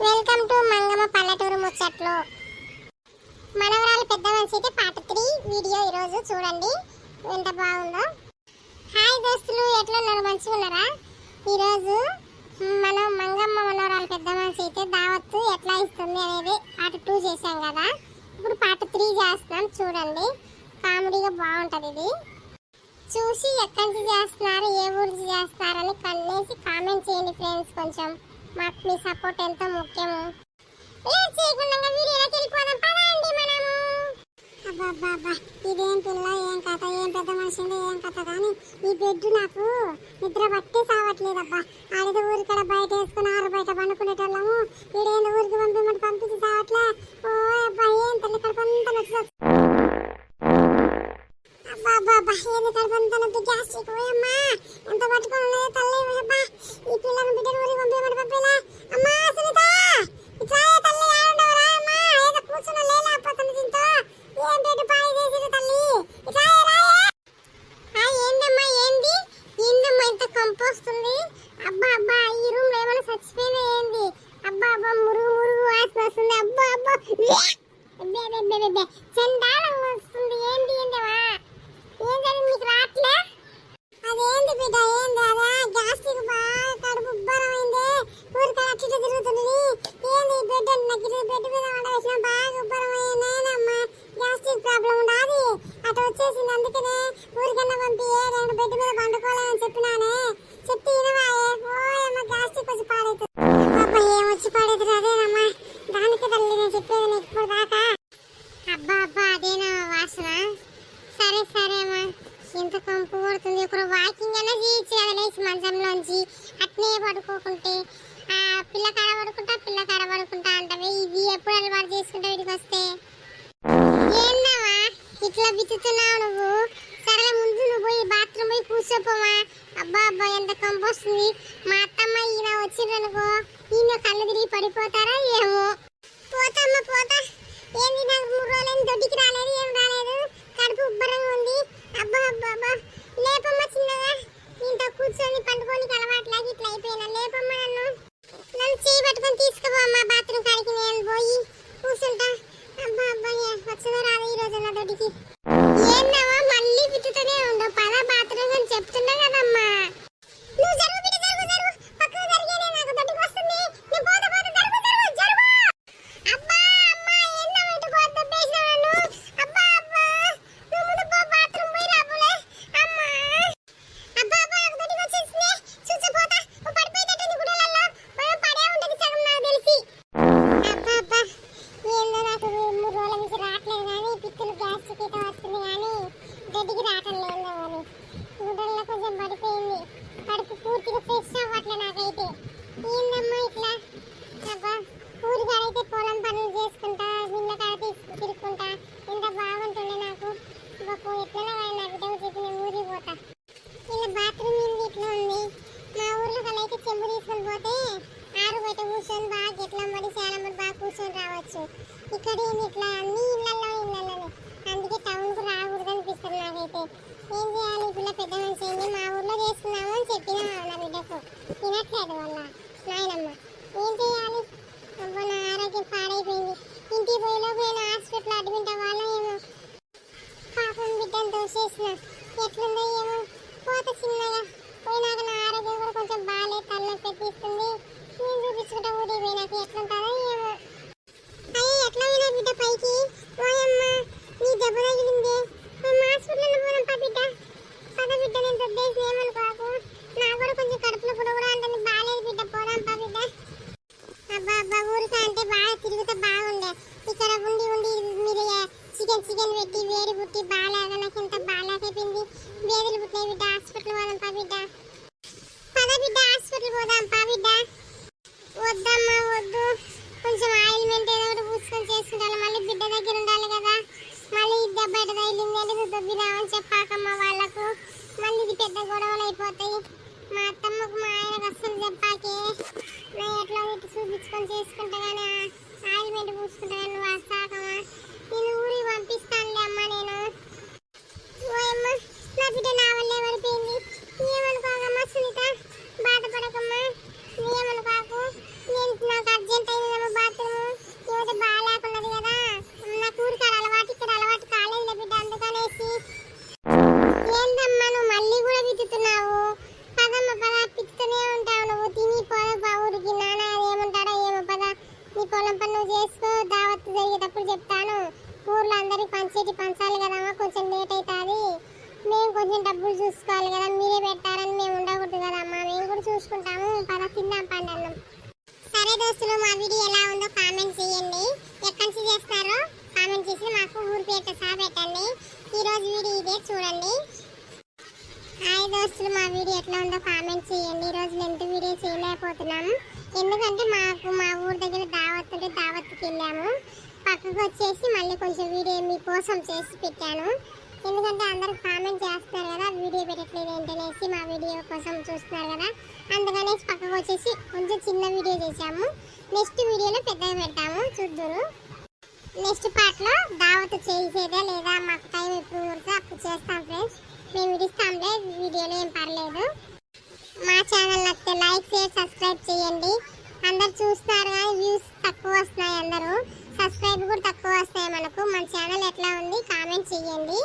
Welcome to Mangamma పల్లెటూరు ముచ్చట్లు. మనవరాలు పెద్ద మనిషి అయితే పార్ట్ త్రీ వీడియో ఈరోజు చూడండి. ఎంత బాగుందో. హాయ్ దోస్తులు ఎట్లున్నారు మంచిగా ఉన్నారా? ఈరోజు మనం మంగమ్మ మనవరాలు పెద్ద మనిషి అయితే దావత్తు ఎట్లా ఇస్తుంది అనేది పార్ట్ టూ చేసాం కదా. ఇప్పుడు పార్ట్ త్రీ చేస్తున్నాం చూడండి. కామెడీగా బాగుంటుంది ఇది. చూసి ఎక్కడి నుంచి చేస్తున్నారు ఏ ఊరి చేస్తున్నారని కన్నేసి కామెంట్ చేయండి ఫ్రెండ్స్ కొంచెం. మాకు మీ సపోర్ట్ ఎంతో ముఖ్యము. లేట్ చేయకుండా వీడియోలోకి వెళ్ళిపోదాం. పదండి మనము. అబ్బబ్బబ్బా ఇదేం పిల్ల ఏం కథ ఏం పెద్ద మనిషిందో ఏం కథ కానీ ఈ బెడ్ నాకు నిద్ర పట్టి సావట్లేదబ్బా. ఆడిద ఊరికడ బయట వేసుకుని ఆరు బయట పండుకునేటోళ్ళము. ఈడేందో ఊరికి పంపిమంటే పంపించి సావట్లే. ఓ అబ్బా ఏం తల్లి కడుపంతా నచ్చి అబ్బా అబ్బా అబ్బా ఏంది కడుపంతా నొప్పి? గ్యాస్ట్రిక్? పోయమ్మా ఎంత పట్టుకోలేదు తల్లి అబ్బా ఈ పిల్లను బిడ్డను ఊరికి పంపించమని పంపిలా అమ్మా సునీత ఇట్లా తల్లి ఆడుండవరా అమ్మా ఏదో కూర్చున్న లేలేకపోతుంది దీంతో ఏం పెట్టి పాయి చేసిరు తల్లి ఇట్లా రాయే ఆ ఏందమ్మా ఏంది ఏందమ్మా ఇంత కంపోస్తుంది అబ్బా ఈ రూమ్లో ఏమైనా చచ్చిపోయినా ఏంది? అబ్బా అబ్బా మురుగు మురుగు వాసన వస్తుంది. అబ్బా అబ్బా బే బే బే బే బే చండాలం వస్తుంది ఏంది ఏందమ్మా ఏం జరిగింది నీకు రావట్లే అదేంది బిడ్డ ఏంది అదా గ్యాస్ట్రిక్ బాగా కడుపు ఉబ్బరమైంది ఊరికే అటు ఇటు తిరుగుతున్నది ఏంది ఈ బెడ్ నాకు ఇది బెడ్ మీద వండవేసిన బాగా ఉబ్బరమైంది నేనమ్మా గ్యాస్ట్రిక్ ప్రాబ్లం ఉండాది అటు వచ్చేసింది అందుకనే ఊరికన్నా పంపి రెండు బెడ్ మీద పండుకోవాలని చెప్పినానే చెప్తే ఇనవాయే ఓయమ్మ గ్యాస్ట్రిక్ వచ్చి పాడైతుంది పాప ఏం వచ్చి పాడైతుంది అదేనమ్మా దానికి తల్లి నేను చెప్పేది నీకు ఇప్పుడు దాకా అబ్బా అబ్బా అదేనా వాసన సరే సరే అమ్మా ఎంత కంపు కొడుతుంది ఒక వాకింగ్ అయినా చేయొచ్చు కదా లేచి మంచంలోంచి అట్నే పడుకోకుంటే ఆ పిల్ల కాడ పడుకుంటా పిల్ల కాడ పడుకుంటా అంటవి. ఇది ఎప్పుడు అలవాటు చేసుకుంటా వీటికి వస్తే? ఏందమ్మా? ఇట్లా బిత్తుతున్నావు నువ్వు? సరే ముందు నువ్వు పోయి బాత్రూమ్ పోయి కూర్చోపోమా అబ్బా అబ్బా ఎంత కంపు వస్తుంది. మా అత్తమ్మ ఈయన వచ్చిందనుకో ఈయన కళ్ళు తిరిగి పడిపోతారా ఏమో? పోతమ్మ పోతా. ఏంది నాకు మూడు రోజులైంది దొడ్డికి రాలేదు ఏం రాలేదు. కడుపు ఉబ్బరంగా ఉంది. అబ్బా అబ్బా అబ్బా లేపమ్మ చిన్నగా ఇంట్లో కూర్చొని పండుకొని అలవాట్లాగి ఇట్లా అయిపోయినా లేపమ్మ నన్ను నన్ను చేయి పట్టుకొని తీసుకుపోమ్మా బాత్రూమ్ కాడికి నేను పోయి కూర్చుంటా అబ్బా అబ్బా ఏ, వచ్చేదో రాదు ఈ రోజు నా దొడ్డికి ఏందమ్మా మళ్ళీ పిట్టుతూనే ఉండవు పద బాత్రూమ్ అని చెప్తున్నా కదమ్మా నువ్వు జరుగు బిడ్డ జరుగు జరుగు పక్కకు జరిగేనే నాకు దొడ్డికి వస్తుంది నేను పోతా పోతా జరుగు జరుగు జరుగు అబ్బా అమ్మా ఏందమ్మా ఇటు కొత్త పేసినావు నన్ను అబ్బా అబ్బా నువ్వు ముందు పో బాత్రూమ్ పోయి రాబోలే అమ్మా అబ్బా అబ్బా నాకు దొడ్డికి వచ్చేసింది చూసిపోతా ఓ పడిపోయేటట్టుంది గుడలలో మనం పడే ఉంటది సగం నాకు తెలిసి అబ్బా అబ్బా ఏందో నాకు మూడు రోజుల నుంచి రావట్లేదు కానీ పిక్కులు గ్యాస్ట్రిక్ అయితే వస్తుంది కానీ దొడ్డికి రావటం లేదు మరి గుడల్లో కొంచెం పడిపోయింది కడుపు పూర్తిగా ఫ్రెష్ అవ్వట్లే నాకైతే ఏందమ్మా ఇట్లా అబ్బా ఊరికాడైతే పొలం పనులు చేసుకుంటా నిన్న కాడ తీసుకు తిరుక్కుంటా ఎంత బాగుంటుండే నాకు బాపు ఎట్లా నా బిడ్డకు చెప్పి నేను ఊరికి పోతా ఇలా బాత్రూమ్ ఏంది ఇట్లా ఉంది మా ఊర్లో కల్లా అయితే చెంబు తీసుకొని పోతే ఆరు బయట కూర్చొని బాగా ఎట్లా మరి చాలా మంది బాగా కూర్చొని రావచ్చు ఇక్కడ ఏంది ఇట్లా అన్ని ఇళ్ళల్లో ఇళ్ళలోనే అందుకే టౌన్కు రాకూడదు అనిపిస్తుంది నాకైతే ఏం చేయాలి ఈ పిల్ల పెద్ద మనిషి ఏంది మా ఊర్లో చేసుకున్నాము అని చెప్పినా నా బిడ్డకు తినట్లేదు వాళ్ళ నాయనమ్మ ఏం చేయాలి అబ్బా నా ఆరోగ్యం పాడైపోయింది ఇంటికి పోయేలోపు నేను హాస్పిటల్ అడ్మిట్ అవ్వాలో ఏమో పాపం చేసిన. దోసేసిన ఎట్లుందో ఏమో. పోత చిన్నగా. పోయినాక నా ఆరోగ్యం కూడా కొంచెం బాగాలేదు. తలనొప్పి తెప్పిస్తుంది నేను చూపించుకుంటా ఊరికి పోయినాక ఎట్లుంటా ఏమో అయ్యి ఎట్లా పోయినా బిడ్డ పైకి ఓయమ్మ నీ దెబ్బ తగిలింది మేము హాస్పిటల్ పోదాం పా బిడ్డ పద బిడ్డ నేను దొబ్బేసి ఏమనుకోకు నాకు కూడా కొంచెం కడుపులో కూడా కూడా ఉంటుంది బాగాలేదు బిడ్డ పోదాం పా బిడ్డ అబ్బా అబ్బా ఊరికా అంటే బాగా తిరిగితే బాగుండే ఇక్కడ ఉండి ఉండి మీరు చికెన్ చికెన్ పెట్టి వేడి పుట్టి బాగాలేక నాకు ఎంత గేదెలు పుట్టినాయి బిడ్డ హాస్పిటల్ పోదాం పా బిడ్డ. పద బిడ్డ హాస్పిటల్ పోదాం పా బిడ్డ. వద్దమ్మా వద్దు. కొంచెం ఆయిల్మెంట్ ఏదో ఒకటి పూసుకొని చేసుకుంటాను మళ్ళీ బిడ్డ దగ్గర ఉండాలి కదా. మళ్ళీ ఈ దెబ్బ ఎట తగిలింది అంటే నువ్వు దొబ్బినామని వాళ్ళకు. మళ్ళీ ఇది పెద్ద గొడవలు అయిపోతాయి. మా అత్తమ్మకు మా ఆయనకు అస్సలు చెప్పాకే. నేను ఎట్లా ఇటు చూపించుకొని చేసుకుంటా కానీ ఆయిల్మెంట్ పూసుకుంటా కానీ నువ్వు వస్తాకమ్మా నేను ఊరికి పంపిస్తానులే అమ్మా నేను ఓయమ్మ నా బిడ్డ నా వల్లే పడిపోయింది ఏమనుకోకమ్మా సునీత బాధపడకమ్మా ఏమనుకోకు నేను నాకు అర్జెంట్ అయింది చేసుకో దావత్ జరిగేటప్పుడు చెప్తాను. ఊర్లో అందరికి పంచేటి పంచాలి కదమ్మా కొంచెం లేట్ అవుతుంది మేము కొంచెం డబ్బులు చూసుకోవాలి కదా మీరే పెట్టారని మేము ఉండకూడదు కదమ్మా. మేము కూడా చూసుకుంటాము పద తిందాం పండి అన్నం. సరే దోస్తులు మా వీడియో ఎలా ఉందో కామెంట్ చేయండి. ఎక్కడి నుంచి చేస్తారో కామెంట్ చేసి మాకు ఊరి పేరు సహా పెట్టండి. ఈ రోజు వీడియో ఇదే చూడండి. హాయ్ దోస్తులు మా వీడియో ఎట్లా ఉందో కామెంట్ చేయండి. ఈ రోజు లెంత్ వీడియో చేయలేకపోతున్నాము ఎందుకంటే మాకు మా ఊరి దగ్గర దావత్ ఉంటే దావత్కి వెళ్ళాము. పక్కకు వచ్చేసి మళ్ళీ కొంచెం వీడియో మీకోసం చేసి పెట్టాను. ఎందుకంటే అందరూ కామెంట్ చేస్తున్నారు కదా వీడియో పెట్టట్లేదు ఏంటనేసి మా వీడియో కోసం చూస్తున్నారు కదా. అందుకనేసి పక్కకు వచ్చేసి కొంచెం చిన్న వీడియో చేసాము నెక్స్ట్ వీడియోలో పెద్దగా పెడతాము చూద్దురు. నెక్స్ట్ పార్ట్లో దావత్ చేసేదే లేదా మాకు టైం ఎప్పుడు అప్పుడు చేస్తాం ఫ్రెండ్స్ మేము విడిస్తాంలే వీడియోలో ఏం పర్లేదు. ఛానల్ నచ్చితే లైక్ షేర్ సబ్స్క్రైబ్ చేయండి. అందరు చూస్తారు కానీ వ్యూస్ తక్కువ వస్తున్నాయి అందరూ. సబ్స్క్రైబ్ కూడా తక్కువ వస్తాయి మనకు. మన ఛానల్ ఎట్లా ఉంది? కామెంట్ చేయండి.